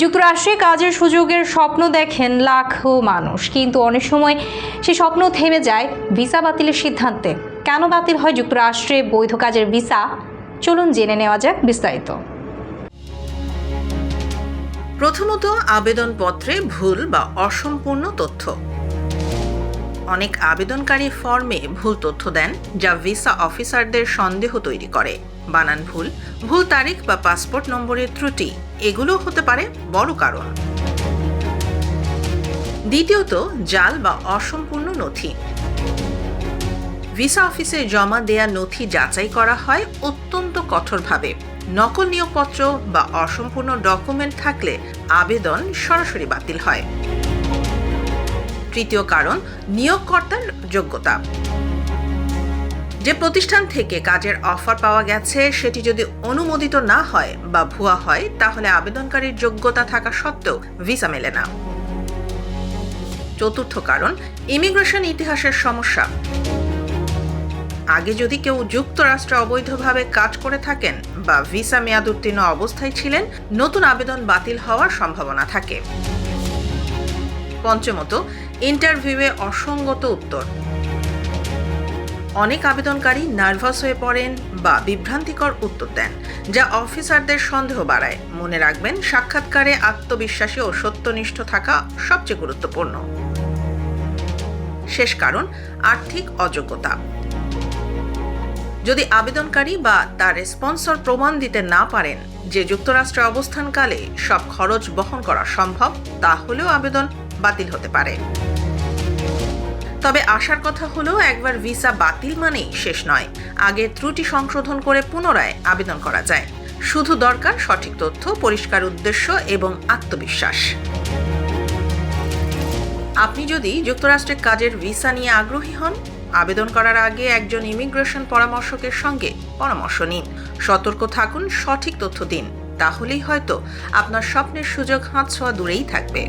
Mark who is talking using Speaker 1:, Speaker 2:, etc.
Speaker 1: যুক্তরাষ্ট্রে কাজের সুযোগের স্বপ্ন দেখেন লাখো মানুষ। কিন্তু অনেক সময় সে স্বপ্ন থেমে যায় ভিসা বাতিলের সিদ্ধান্তে। কেন বাতিল হয় যুক্তরাষ্ট্রে বৈধ কাজের ভিসা? চলুন জেনে নেওয়া যাক বিস্তারিত।
Speaker 2: প্রথমত আবেদনপত্রে ভুল বা অসম্পূর্ণ তথ্য। অনেক আবেদনকারী ফর্মে ভুল তথ্য দেন, যা ভিসা অফিসারদের সন্দেহ তৈরি করে। বানান ভুল ভুল তারিখ বা পাসপোর্ট নম্বরের ত্রুটি। এগুলো হতে পারে বড় কারণ। দ্বিতীয়ত, জাল বা অসম্পূর্ণ নথি। ভিসা অফিসে জমা দেয়া নথি যাচাই করা হয় অত্যন্ত কঠোরভাবে। নকল নিয়োগপত্র বা অসম্পূর্ণ ডকুমেন্ট থাকলে আবেদন সরাসরি বাতিল হয়। তৃতীয় কারণ, নিয়োগকর্তার যোগ্যতা। যে প্রতিষ্ঠান থেকে কাজের অফার পাওয়া গেছে, সেটি যদি অনুমোদিত না হয় বা ভুয়া হয়, তাহলে আবেদনকারীর যোগ্যতা থাকা সত্ত্বেও ভিসা মেলে না। চতুর্থ কারণ, ইমিগ্রেশন ইতিহাসের সমস্যা। আগে যদি কেউ যুক্তরাষ্ট্রে অবৈধভাবে কাজ করে থাকেন বা ভিসা মেয়াদ উত্তীর্ণ অবস্থায় ছিলেন, নতুন আবেদন বাতিল হওয়ার সম্ভাবনা থাকে। পঞ্চমত, ইন্টারভিউয়ে অসঙ্গত উত্তর। অনেক আবেদনকারী নার্ভাস হয়ে পড়েন বা বিভ্রান্তিকর উত্তর দেন, যা অফিসারদের সন্দেহ বাড়ায়। মনে রাখবেন, সাক্ষাৎকারে আত্মবিশ্বাসী ও সত্যনিষ্ঠ থাকা সবচেয়ে গুরুত্বপূর্ণ। শেষ কারণ, আর্থিক অযোগ্যতা। যদি আবেদনকারী বা তার স্পন্সর প্রমাণ দিতে না পারেন যে যুক্তরাষ্ট্রে অবস্থানকালে সব খরচ বহন করা সম্ভব, তাহলেও আবেদন বাতিল হতে পারে। তবে আসার কথা হলো একবার ভিসা বাতিল মানেই শেষ নয়। আগে ত্রুটি সংশোধন করে পুনরায় আবেদন করা যায়। শুধু দরকার সঠিক তথ্য, পরিষ্কার উদ্দেশ্য এবং আত্মবিশ্বাস। আপনি যদি যুক্তরাষ্ট্রে কাজের ভিসা নিয়ে আগ্রহী হন, আবেদন করার আগে একজন ইমিগ্রেশন পরামর্শকের সঙ্গে পরামর্শ নিন। সতর্ক থাকুন, সঠিক তথ্য দিন। তাহলেই হয়তো আপনার স্বপ্নের সুযোগ হাত ছোঁয়া দূরেই থাকবে।